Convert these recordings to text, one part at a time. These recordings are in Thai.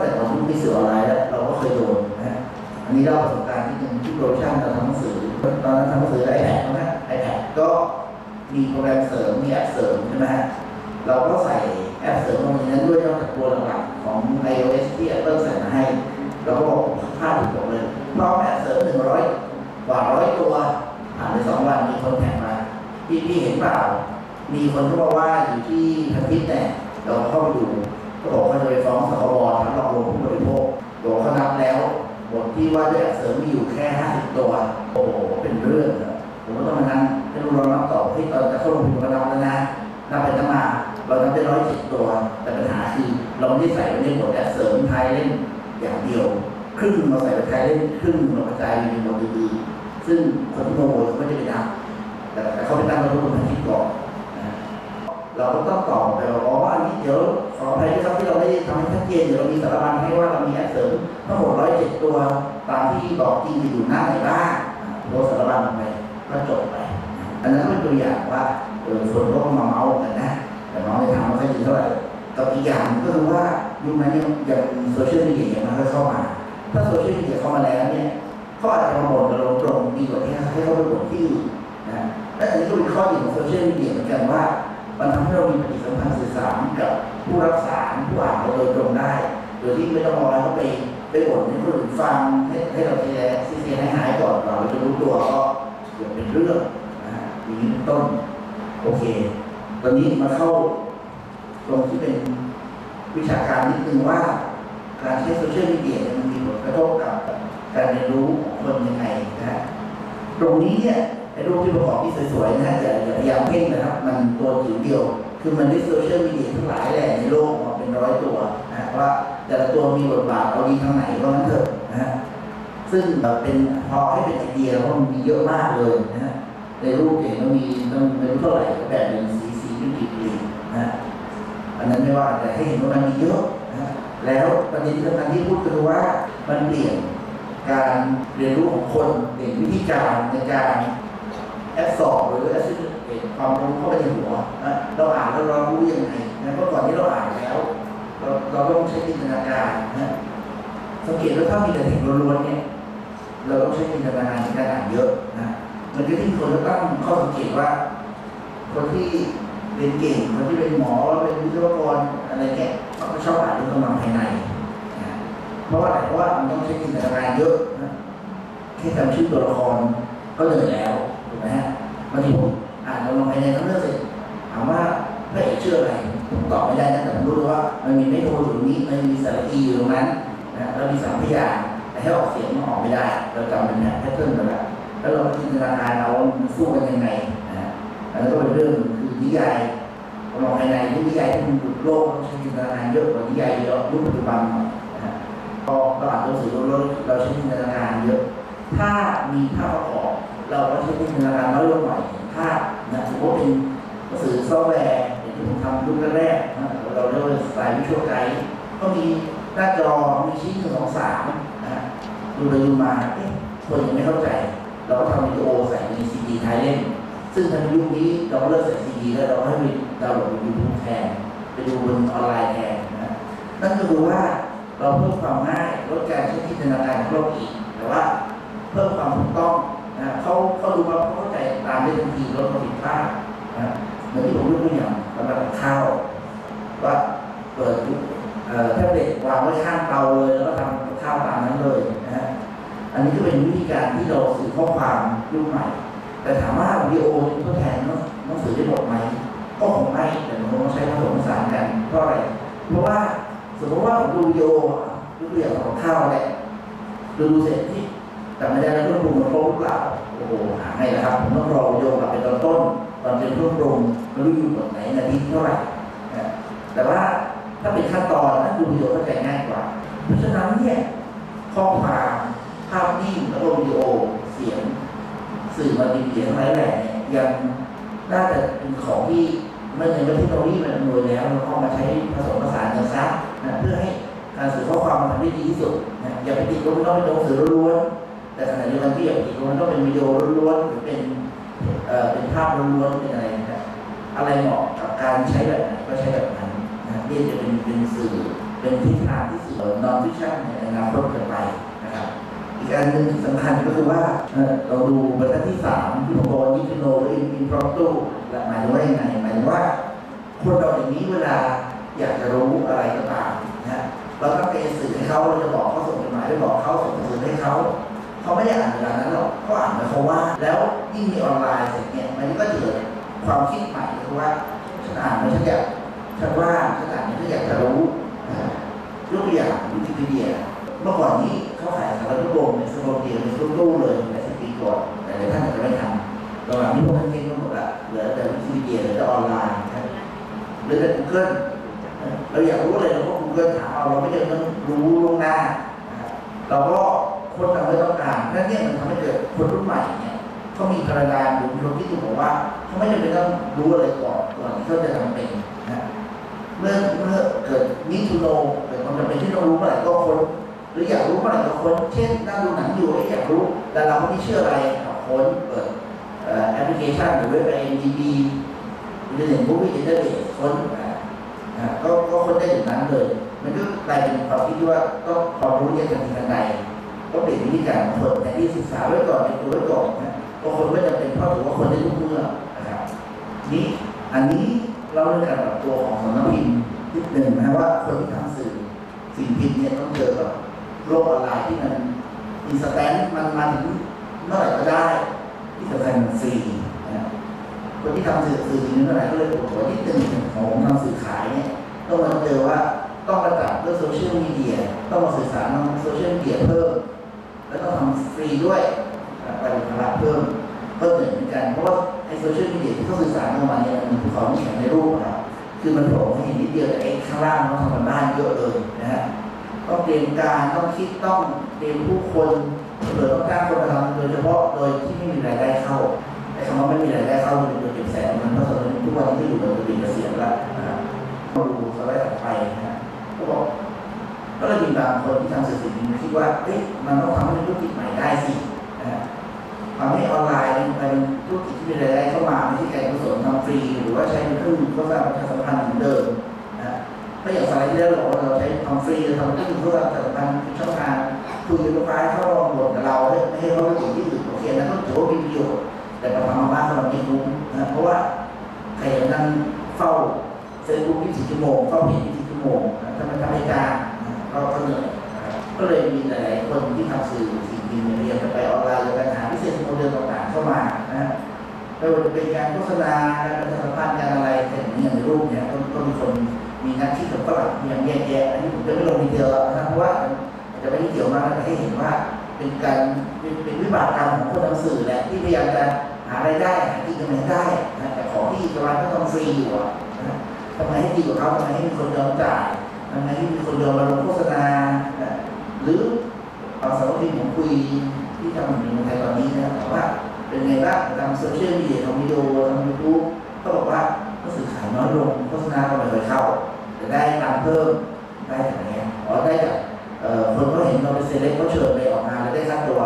แต่ตอนที่มีสื่อออนไลน์แล้วเราก็เคยโดนนะอันนี้เล่าประสบการณ์ที่หนึ่งที่โปรชั่นเราทำหนังสือตอนนั้นทำหนังสือไอแพดนะไอแพดก็มีโปรแกรมเสริมมีแอปเสริมใช่ไหมฮะเราก็ใส่แอปเสริมลงในนั้นด้วยนอกจากตัวหลักๆของ iOS ที่ Apple ใส่มาให้ เราก็บอกภาพถูกเลยพร้อมแอปเสริมหนึ่งร้อยกว่าร้อยตัวผ่านไปสองวันมีคนแท็กมาพี่พี่เห็นเปล่า มีคนที่บอกว่าอยู่ที่พันทิพย์เนี่ยเราเข้าไปดู ที่ว่าด้วยอักเสริมมีอยู่แค่50ตัว โอ้โหเป็นเรื่องผมก็ต้องมานั่งให้รู้เรานับต่อที่ตอนจะเข้าโรงพยาบาลนับแล้วนะนับไปนับมาเรานับได้ร้อยเจ็ดตัว แต่ปัญหาคือเราไม่ได้ใส่ไว้ในบทอักเสริมไทยเล่นอย่างเดียว ครึ่งเราใส่ไปไทยเล่นครึ่งเรากระจายอยู่ในบทอื่นๆซึ่งคนที่โมโหเขาไม่ได้ไปนับแต่เขาไปตั้งระบบพันทิพย์ก่อน เราก็ต้องตอบไปว่าอ๋ออันนี้เดี๋ยวขออภัยด้วยครับที่เราได้ทำให้ชัดเจนเดี๋ยวเรามีสารบัญให้ว่าเรามีแอปเสริมทั้งหมดร้อยเจ็ดตัวตามที่บอกจริงอยู่หน้าไหนบ้างอ่าโพสต์สารบัญไปก็จบไป อันนั้นเป็นตัวอย่างว่าเออส่วนโลกมาเมาส์กันนะแต่น้องในทางไม่ค่อยดีเท่าไหร่กับอีกอย่างก็คือว่ายุคนั้นเนี่ยอย่างโซเชียลมีเดียยังไมันก็เข้ามา ถ้าโซเชียลมีเดียเข้ามาแล้วเนี่ยเขาอาจจะมาบ่นเราตรงดีกว่าที่ให้เขาไปบ่นที่อื่นนะและอันนี้ก็เป็นข้อดีของโซเชียลมีเดียเหมือนกันว่า มันทำให้เรามีปฏิสัมพันธ์สื่อสารกับผู้รับสารผู้อ่านเราโดยตรงได้ โดยที่ไม่ต้องรอให้เขาไปไปบ่นให้คนอื่นฟังให้ให้เราเสียเสียหายหายก่อนเราจะรู้ตัวก็เกิดเป็นเรื่องนะฮะอย่างนี้เป็นต้นโอเค ตอนนี้มาเข้าตรงที่เป็นวิชาการนิดนึงว่า การใช้โซเชียลมีเดียมันมีผลกระทบกับการเรียนรู้ของคนยังไงนะฮะตรงนี้เนี่ยไอ้รูปที่ประกอบที่สวยๆนะฮะอย่ เพ่งนะครับ มันตัวจิ๋วเดียว คือมันได้โซเชียลมีเดียทั้งหลายแหล่ในโลกมาเป็นร้อยตัวนะว่าแต่ละตัวมีบทบาทเอาดีทางไหนก็นั้นเถอะนะฮะซึ่งเป็นพอให้เป็นไอเดียแล้วมันมีเยอะมากเลยนะฮะในรูปเห็นว่ามีต้องไม่รู้เท่าไหร่แบบหนึ่งสีสีเป็นกี่ปีนะฮะอันนั้นไม่ว่าแต่ให้เห็นว่ามันมีเยอะนะฮะแล้วประเด็นที่สำคัญที่พูดก็คือว่ามันเปลี่ยนการเรียนรู้ของคนเปลี่ยนวิธีการในการแอดสอบหรือแอดซิ ความรู้เข้าไปในหัวนะเราอ่านแล้วเรารู้ยังไงนะเพราะก่อนที่เราอ่านแล้ว เราเราต้องใช้จินตนาการนะสังเกตว่าถ้ามีแต่เด็กล้วนๆเนี่ยเราต้องใช้จินตนาการในการอ่านเยอะนะมันก็ที่คนตั้งข้อสังเกตว่า คนที่เรียนเก่งคนที่เป็นหมอเป็นวิศวกรอะไรเงี้ยเขาก็ชอบอ่านเรื่องกำลังภายในนะเพราะว่าอะไรเพราะว่ามันต้องใช้จินตนาการเยอะนะแค่จำชื่อตัวละครก็เหนื่อยแล้วถูกไหมฮะบางทีผม อ่านเราลองไปในทั้งเรื่องเสร็จถามว่าพระเอกชื่ออะไรผมตอบไม่ได้นะแต่ผมรู้เลยว่า มันมีไม่โทรอยู่ตรงนี้มันมีสระอีอยู่ตรงนั้นนะแล้วมีสามพยางแต่ให้ออกเสียงมันออกไม่ได้ เราจำเป็นแพทเทิร์นไปแล้วแล้วเราจินตนาการเอาสู้กันยังไงนะอันนั้นก็เป็นเรื่องคือนิยายมองภายในนิยายที่มันหลุดโลกต้องใช้จินตนาการเยอะกว่านิยายเยอะยุคปัจจุบันนะพอเราอ่านหนังสือเราเราใช้จินตนาการเยอะ ถ้ามีภาพประกอบเราก็ใช้จินตนาการน้อยลงหน่อยเห็นภาพ นะสมมติเป็นสื่อซอฟต์แวร์อย่างที่ผมทำรุ่นแรกๆนะเราเรียกว่าสไตล์วิชวลไกด์ก็มีหน้าจอมีชิ้นหนึ่งสองสามนะดูไปดูมาเอ๊ะคนยังไม่เข้าใจ เราก็ทำวิดีโอใส่ในซีดีท้ายเล่มซึ่งทางยุคนี้เราก็เลิกใส่ซีดีแล้วเราให้ไปดาวน์โหลดยูทูบแทนไปดูบนออนไลน์แทนนะนั่นก็คือว่าเราเพิ่มความง่ายลดการใช้จินตนาการของโลกอีก แต่ว่าเพิ่มความถูกต้องนะเขาเขาดูว่า ได้ทันทีลดความผิดพลาดนะเหมือนที่ผมยกตัวอย่างสำหรับข้าวว่าเปิดเอ่อแท็บเล็ตวางไว้ข้างเตาเลยแล้วก็ทำข้าวตามนั้นเลยนะฮะอันนี้ก็เป็นวิธีการที่เราสื่อข้อความยุคใหม่ แต่ถามว่าวิดีโอทดแทนหนังสือได้หมดไหมก็คงไม่แต่มันต้องใช้ผสมผสานกันเพราะอะไรเพราะว่าสมมติว่าผมดูวิดีโอดูตัวอย่างของข้าวแหละดูเสร็จที่แต่ไม่ได้แล้วก็ปรุงมันครบหรือเปล่า โอ้โหหาไม่แล้วครับผมต้องรอวิดีโอกลับไปตอนต้น ตอนเป็นรื่องปรุงไม่รู้อยู่ตรงไหนนาทีเท่าไหร่นะแต่ว่าถ้าเป็นขั้นตอนนั้นดูวิดีโอเข้าใจง่ายกว่า เพราะฉะนั้นเนี่ยข้อความภาพนิ่งแล้วก็วิดีโอเสียง สื่อมัลติมีเดียทั้งหลายแหล่เนี่ยยังน่าจะเป็นของที่เมื่อในเทคโนโลยีมันอำนวยแล้วเราก็เอามาใช้ผสมผสานกันซะนะเพื่อให้การสื่อข้อความมันทำได้ดีที่สุดนะอย่าไปติดลงต้องเป็นหนังสือล้วน แต่ขณะเดียวกันที่อย่าไปติดลงต้องเป็นวิดีโอล้วนๆหรือเป็นเอ่อเป็นภาพล้วนๆเป็นอะไรนะครับอะไรเหมาะกับการใช้แบบไหนก็ใช้แบบนั้นนะนี่จะเป็นเป็นสื่อเป็นทิศทางที่สื่อนอนฟิชั่นในอนาคตกันไปนะครับอีกอันหนึ่งที่สำคัญก็คือว่าเราดูบรรทัดที่สามที่ผมบอกว่ายิปโนอินอินพรอมตูหมายถึงว่ายังไงหมายถึงว่าคนเราอย่างนี้เวลาอยากจะรู้อะไรก็ตามนะฮะเราต้องไปสื่อให้เขาเราจะบอกเขาส่งจดหมายไปบอกเขาส่งสื่อให้เขา เขาไม่ได้อ่านเวลานั้นหรอกเขาอ่านหมายควาว่าแล้วยิ่งมีออนไลน์เสร็จเนี่ยมันก็เกิดความคิดใหม่คือว่าฉันอ่านไม่ฉันอยากฉันว่าฉันอ่านเนี่ฉันอยากจะรู้ยกตัวอย่างวิกิพีเดียเมื่อก่อนนี้เขาขายสารพัดโบมในสโลเดียในตู้เลยในสิบปีก่อนแต่ท่านอาจจะไม่ทำระหว่างนี้พวกท่านเก่งกันหมดละเหลือแต่วิกิพีเดียหลือแต่ออนไลน์นะครับหรือแต่ Google เราอยากรู้อะไรเราก็ Google ถามเอาเราไม่จำเป็นต้องรู้ล่วงหน้านะครับเราก็คนทำไม่ต้องการนั่นเนี่ยมันทำให้เกิดคนรุ่นใหม่เนี่ยเขามีพลังงานหรือมีความคิดที่บอกว่าเขาไม่จำเป็นต้องรู้อะไรก่อนก่อนที่เขาจะทำเป็นนะเมื่อเมื่อเกิดนิทูโนเกิดความจำเป็นที่ต้องรู้เมื่อไหร่ก็ค้นหรืออยากรู้เมื่อไหร่ก็ค้นเช่นนั่งดูหนังอยู่อยากรู้ แต่เราไม่ได้เชื่ออะไรก็ค้นเปิดแอปพลิเคชันหรือเว็บไอเอ็นดีบีหรือเห็นพวกวิดีโอเดตค้นก็ก็ค้นได้ถึงนั้นเลย มันก็กลายเป็นความคิดที่ว่าต้องความรู้เยอะกันทีกันใด ก็เปลี่ยนวิธีการคนแต่ที่ศึกษาไว้ก่อนเป็นตัวไว้ก่อนนะบางคนไม่จำเป็นเพราะถือว่าคนได้ทุกเมื่อนะครับนี่อันนี้เราเรื่องการปรับตัวของสำนักพิมพ์นิดหนึ่งนะว่าคนที่ทำสื่อสิ่งพิมพ์เนี่ยต้องเจอกับโลกออนไลน์ที่มันอินสแตนต์มันมาถึงเมื่อไหร่ก็ได้ที่สำคัญมันฟรีนะครับคนที่ทำสื่อสื่อสิ่งนี้เมื่อไหร่ก็เลยปวดหัวนิดหนึ่งของทำสื่อขายเนี่ยต้องมาเจอว่าต้องมาจับเรื่องโซเชียลมีเดียต้องมาสื่อสารทางโซเชียลมีเดียเพิ่ม แล้วต้องทำฟรีด้วยอ่าไปเป็นภาระเพิ่มก็เหมือนกัน เพราะว่าไอ้โซเชียลมีเดียที่เขาสื่อสารออกมาเนี่ยมันเป็นภูเขาที่แข็งในรูปอะครับคือมันโผล่ให้เห็นนิดเดียวแต่ไอ้ข้างล่างต้องทำกันบ้านเยอะเลยนะฮะต้องเตรียมการต้องคิดต้องเตรียมผู้คนเผื่อต้องจ้างคนมาทำโดยเฉพาะโดยที่ไม่มีรายได้เข้าไอ้คำว่าไม่มีรายได้เข้ามันเป็นตัวเก็บแสนมันเพราะตอนนี้ทุกวันที่อยู่กับตัวเองเกษียณแล้วนะครับมาดูสไลด์ถัดไปนะฮะก็บอก ก็เลยมีบางคนที่ทำสื่อสิ่งนี้คิดว่าเอ๊ะมันต้องทำให้ธุรกิจใหม่ได้สิทำให้ออนไลน์เป็นธุรกิจที่มีรายได้เข้ามาไม่ใช่การกุศลทำฟรี หรือว่าใช้เป็นเครื่องมือโฆษณาประชาสัมพันธ์เหมือนเดิมนะถ้าอย่างสไลด์ที่แล้วเราบอกว่าเราใช้ทำฟรีทำเครื่องมือโฆษณาประชาสัมพันธ์เป็นช่องทางคุยกับลูกค้าให้เขาลองบทกับเราให้ให้เขาไปติดที่อื่นโอเคนะก็ถือว่ามีประโยชน์แต่พอทำมาบ้านเราไม่คุ้มนะเพราะว่าใครจะนั่งเฝ้าเฟซบุ๊ก24ชั่วโมงเฝ้าเพจ24ชั่วโมงนะถ้ามันทำให้การ ก็เหนื่อยก็เลยมีหลายคนที่ทำสื่อสิ่งพิมพ์เนี่ยพยายามจะไปออนไลน์หรือปัญหาพิเศษโมเดลต่างๆเข้ามานะฮะไม่ว่าจะเป็นการโฆษณาการประชาสัมพันธ์การอะไรแต่อย่างนี้อย่างในรูปเนี่ยก็มีคนมีนักคิดกับฝรั่งพยายามแยกแยะอันนี้ผมจะไม่ลงดีเทลแล้วนะเพราะว่าจะไม่ได้เกี่ยวมากแต่ให้เห็นว่าเป็นการเป็นวิบากกรรมของคนทำสื่อแหละที่พยายามจะหารายได้หาที่กำไรได้นะแต่ของที่กำลังก็ต้องฟรีอยู่อะนะทำไมให้ดีกว่าเขาทำไมให้มีคนยอมจ่าย ทำไมให้มีคนยอมมาลงโฆษณา หรือเอาสารพิมพ์ผมคุยที่ทำอยู่ในเมืองไทยตอนนี้นะครับว่าเป็นไงบ้างทำโซเชียลมีเดียทำวิดีโอทำยูทูบเขาบอกว่าก็สื่อขายน้อยลงโฆษณาก็ไม่ค่อยเข้าแต่ได้ตังเพิ่มได้จากไหนอ๋อได้จากคนเขาเห็นเราเป็นเซเลบเขาเชิญไปออกงานแล้วได้ค่าตัว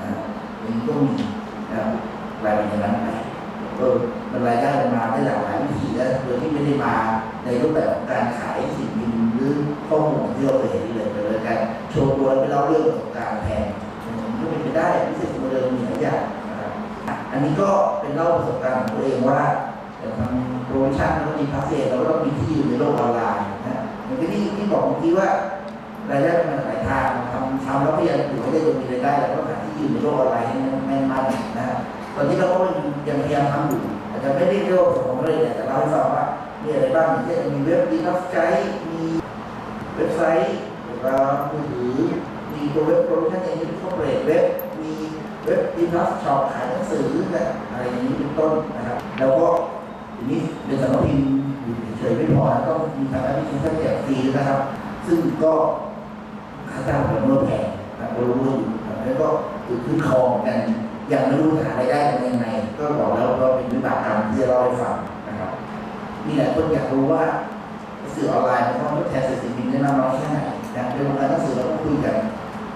อ่าอย่างนี้ก็มีนะครับรายเป็นอย่างนั้นไปเออมันรายได้มาได้หลากหลายวิธีแล้วโดยที่ไม่ได้มาในรูปแบบของการขายสิ่งพิมพ์หรือ ข้อมูลที่เราเคยเห็นนี่เลยเป็นการโชว์ตัวแล้วไปเล่าเรื่องประสบการณ์แทนมันก็เป็นไปได้พิเศษโมเดลมีหลายอย่างนะครับอันนี้ก็เป็นเล่าประสบการณ์ของตัวเองว่าแต่ทำโปรโมชั่นแล้วก็มีพาสเซจเราก็ต้องมีที่อยู่ในโลกออนไลน์นะอย่างที่ที่บอกเมื่อกี้ว่ารายได้มันหลายทางทำทำแล้วพยายามอยู่ให้ได้โดยมีรายได้แล้วก็หาที่อยู่ในโลกออนไลน์ให้แม่นมั่นนะครับตอนนี้เราก็ยังพยายามทำอยู่อาจจะไม่ได้เรียกว่าผมเลยแต่เล่าให้ฟังว่ามีอะไรบ้างอย่างเช่นมีเว็บดีนัฟไกด์มี เว็บไซต์หรือว่ามือถือมีตัวเว็บโปรโมชั่นเองที่เขาเปรตเว็บมีเว็บดีนัฟช็อปขายหนังสือนะอะไรอย่างนี้เป็นต้นนะครับ แล้วก็ทีนี้เป็นสำนักพิมพ์อยู่เฉยไม่พอต้องมีทางแอปพลิเคชันแจกฟรีนะครับ ซึ่งก็ค่าจ้างผมก็แพงนะเรารู้อยู่แล้วก็ถือขึ้นคอเหมือนกันยังไม่รู้หารายได้กันยังไง ก็บอกแล้วว่าเป็นวิบากกรรมที่จะเล่าให้ฟังนะครับมีหลายคนอยากรู้ว่า สื่อออนไลน์มันต้องทดแทนสื่อสิ่งพิมพ์ได้มากน้อยแค่ไหนนะในวงการหนังสือเราก็คุยกัน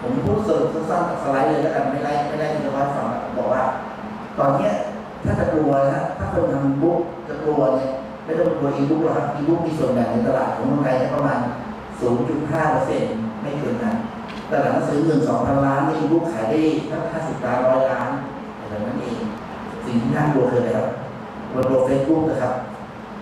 ผมพูดสรุปสั้นๆจากสไลด์เลยแล้วกันไม่ไล่ไม่ไล่ที่จะว่าให้ฟังอะบอกว่า ตอนเนี้ยถ้าจะกลัวนะถ้าคนทำบุ๊กจะกลัวเนี่ยไม่ต้องกลัวอีบุ๊กหรอกครับอีบุ๊กมีส่วนแบ่งในตลาดของเมืองไทยประมาณ 0.5เปอร์เซ็นต์ไม่เกินนั้นตลาดหนังสือเงิน2,000ล้านนี่อีบุ๊กขายได้ทั้ง50ล้านร้อยล้านอะไรนั้นเองสิ่งที่น่ากลัวคืออะไรครับบนตัวเฟซบุ๊กนะครับ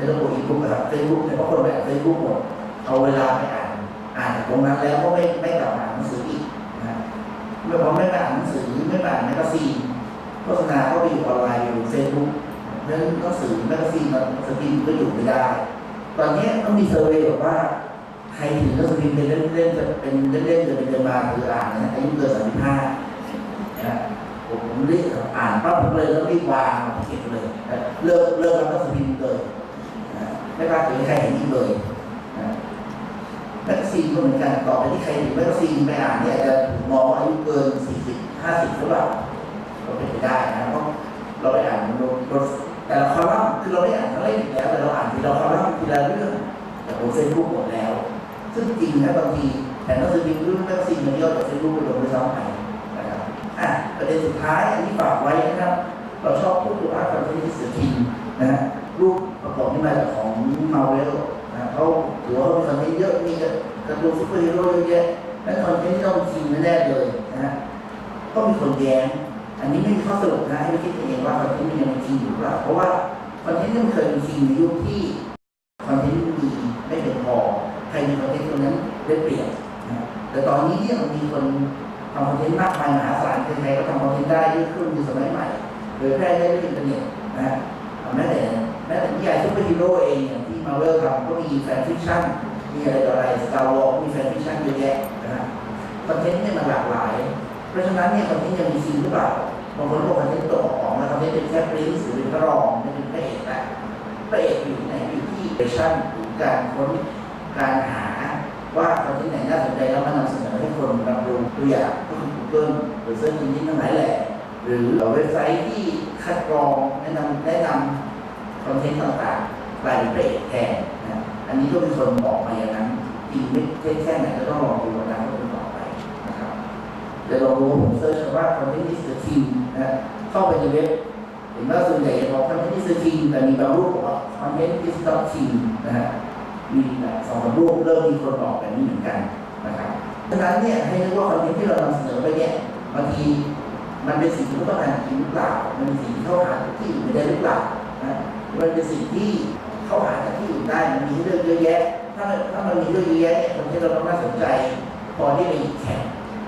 ไม่ต้องกลัวอีบุ๊กนะครับเฟซบุ๊กเนี่ยเพราะคนแบบเฟซบุ๊กหมดเอาเวลาไปอ่านอ่านตรงนั้นแล้วก็ไม่ไม่กลับมาอ่านหนังสืออีกนะไม่พอไม่มาอ่านหนังสือไม่อ่านแมกกาซีนโฆษณาก็ไปอยู่ออนไลน์อยู่เฟซบุ๊กเพราะฉะนั้นหนังสือแมกกาซีนมันสตรีมก็อยู่ไม่ได้ ตอนนี้ต้องมีเซอร์เวย์บอกว่าใครถือหนังสือพิมเป็นเล่มเล่มจะเป็นเล่มเล่มจะเป็นเดินมาคืออ่านนะอายุเกินสามสิบห้านะผมผมรีบอ่านปั๊บผมเลยแล้วรีบวางเก็บเลยเลิกเลิกรับหนังสือพิมพ์ ไม่กล้าถือให้ใครเห็นอีกเลยนะแมกซีนก็เหมือนกันต่อไปที่ใครถือแมกซีนไปอ่านเนี่ยจะถูกมองอายุเกิน40 50หรือเปล่าก็เป็นไปได้นะเพราะเราไปอ่านมันรถแต่ละคอลัมน์คือเราไม่อ่านทั้งเล่มอีกแล้วแต่เราอ่านทีละคอลัมน์ทีละเรื่องแต่ผมเฟซบุ๊กหมดแล้ว ซึ่งจริงนะบางทีแผ่นหนังสือพิมพ์รุ่นแมกซีนมันย่อจากเฟซบุ๊กไปลงไปซ้ำไปนะครับอะประเด็นสุดท้ายอันนี้ฝากไว้นะครับ เราชอบพูดถึงอาร์ตคอนเทนต์ที่สื่อพิมพ์นะฮะรูป ประกอบนี่มาจากของมาเวลนะเขาถือว่ามีคนเทนต์เยอะมีกร์ตูนซุปเปอร์ฮีโร่เยอะแยะนั่นคอนเทนต์ที่ต้องจริงแน่ๆเลยนะฮะก็มีคนแย้ง อันนี้ไม่มีข้อสรุปนะให้ไปคิดเองว่าคอนเทนต์มันยังมีจริงอยู่หรือเปล่าเพราะว่าคอนเทนต์นี่มันเคยมีจริงในยุคที่คอนเทนต์ดีไม่เพียงพอใครมีคอนเทนต์ตรงนั้นได้เปรียบนะแต่ตอนนี้เนี่ยมันมีคนทำคอนเทนต์มากมายมหาศาลใครก็ทำคอนเทนต์ได้ด้วยเครื่องมือสมัยใหม่เผยแพร่ได้ด้วยอินเทอร์เน็ตนะฮะแม้แต่ ม้แต่นิยายซุปเปอร์ฮีโร่เองอย่างที่มาเวลทำก็มีแฟนฟิคชั่น มีอะไรต่ออะไรสตาร์วอลมีแฟนฟิคชั่นเยอะแยะนะฮะคอนเทนต์เนี่ยมันหลากหลาย เพราะฉะนั้นเนี่ยคอนเทนต์ยังมีจริงหรือเปล่าบางคนบอกคอนเทนต์ตกออกมาคอนเทนต์เป็นแค่ปริ้นหรือเป็นพระรองไม่เป็นพระเอกแต่พระเอกอยู่ไหนอยู่ที่เฟชั่นการค้นการหาว่าคอนเทนต์ไหนน่าสนใจแล้วมานำเสนอให้คนรับรู้ตัวอย่างก็คือ Google หรือเซิร์ชอินจินทั้งหลายแหละหรือเว็บไซต์ที่คัดกรองแนะนำแนะนำ คอนเทนต์ต่างๆกลายเป็นพระเอกแทนนะอันนี้ก็มีคนบอกมาอย่างนั้นจริงไม่เท็จแค่ไหนก็ต้องลองดูวันนั้นก็เป็นต่อไปนะครับเดี๋ยวลองดูผมเซิร์ชคำว่าคอนเทนต์ที่สื่อทีมนะเข้าไปในเว็บเห็นว่าส่วนใหญ่จะบอกคอนเทนต์ที่สื่อทีมแต่มีบางรูปบอกว่าคอนเทนต์ที่สต็อกทีมนะฮะมีแบบสองสามรูปเริ่มมีคนบอกแบบนี้เหมือนกันนะครับดังนั้นเนี่ยให้นึกว่าคอนเทนต์ที่เรานำเสนอไปเนี่ยบางทีมันเป็นสิ่งที่ต้องการจริงหรือเปล่ามันเป็นสิ่งที่เข้าหาที่อื่ไม่ได้หรือเปล่า มันเป็นสิ่งที่เข้าหาจากที่อื่นได้มันมีเรื่องเยอะแยะ ถ้าถ้ามันมีเรื่องเยอะแยะเนี่ยคนที่เราต้องน่าสนใจพอที่ไปแข่ง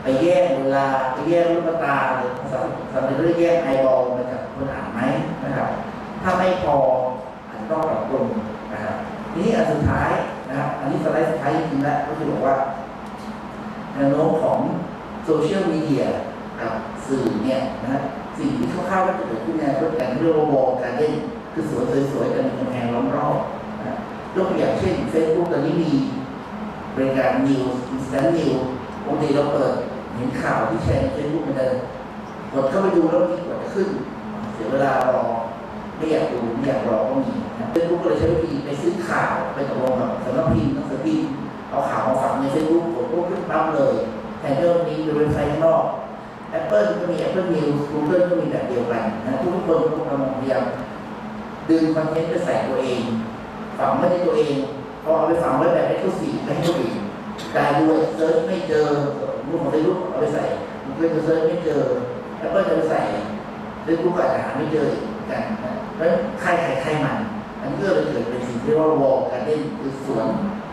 ไปแยกเวลาไปแยกลูกตาหรือภาษาภาษาเป็นเรื่องแยกไอบอลมาจากคนอ่านไหมนะครับ ถ้าไม่พออาจจะต้องปรับปรุงนะครับทีนี้อันสุดท้ายนะครับอันนี้สไลด์สุดท้ายจริงๆแล้วก็คือบอกว่าแนวโน้มของโซเชียลมีเดียกับสื่อเนี่ยนะสิ่งที่คร่าวๆก็จะเกิดขึ้นในรถการเรียกว่าวอลการเด่น คือสวนสวยๆกันมีกำแพงล้อมรอบนะฮะยกตัวอย่างเช่น Facebook ตอนนี้มีบริการ News Instant News ปกติเราเปิดเห็นข่าวที่แชร์ใน Facebook มันจะกดเข้าไปดูแล้วมีกดจะขึ้น เสียเวลารอไม่อยากดูไม่อยากรอก็มีเฟซบุ๊กก็เลยใช้วิธีไปซื้อข่าวไปตกลงกับสำนักพิมพ์หนังสือพิมพ์เอาข่าวมาฝังในเฟซบุ๊กกดปุ๊บขึ้นปั๊บเลยแทนที่จะมีเว็บไซต์ข้างนอก Apple ก็มี Apple News Google ก็มีแบบเดียวกันนะทุกคนก็กำลังพยายาม ดึงคอนเทนต์ไปใส่ตัวเอง ฝังไว้ในตัวเองพอเอาไปฝังไว้แบบให้เขาสีไม่ให้เขาอีกได้ด้วยเซิร์ชไม่เจอรูปของเฟซบุ๊กเอาไปใส่เซิร์ชไม่เจอ Apple จะไปใส่เฟซบุ๊กอาจจะหาไม่เจอกเหมือนกันนะเพราะฉะนั้นใครใครใครมันอันนี้ก็เลยเกิดเป็นสิ่งที่เรียกว่าวอลการเด่นคือสวน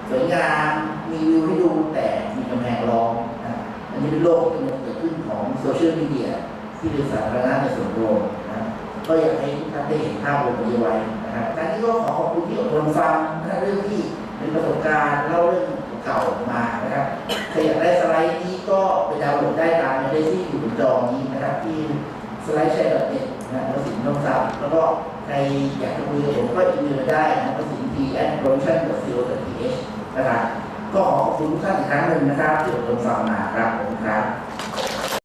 สวยงามมีวิวให้ดูแต่มีกำแพงล้อมนะอันนี้เป็นโลกที่มันเกิดขึ้นของโซเชียลมีเดียที่เป็นสาธารณะในส่วนรวมนะ ก็อยากให้ทุกท่านได้เห็นภาพรวมนี้ไว้นะครับการนี้ก็ขอขอบคุณที่อดทนฟังนะเรื่องที่เป็นประสบการณ์เล่าเรื่องเก่ามานะครับใครอยากได้สไลด์นี้ก็ไปดาวน์โหลดได้ตามในที่อยู่บนจอนี้นะครับที่สไลด์แชร์เน็ตนะประสิทธิ์น้องสับแล้วก็ใครอยากจะคุยกับผมก็อีเมลมาได้นะประสิทธิ์ t at production co th นะครับก็ขอขอบคุณทุกท่านอีกครั้งหนึ่งนะครับที่อดทนฟังมาครับผมครับ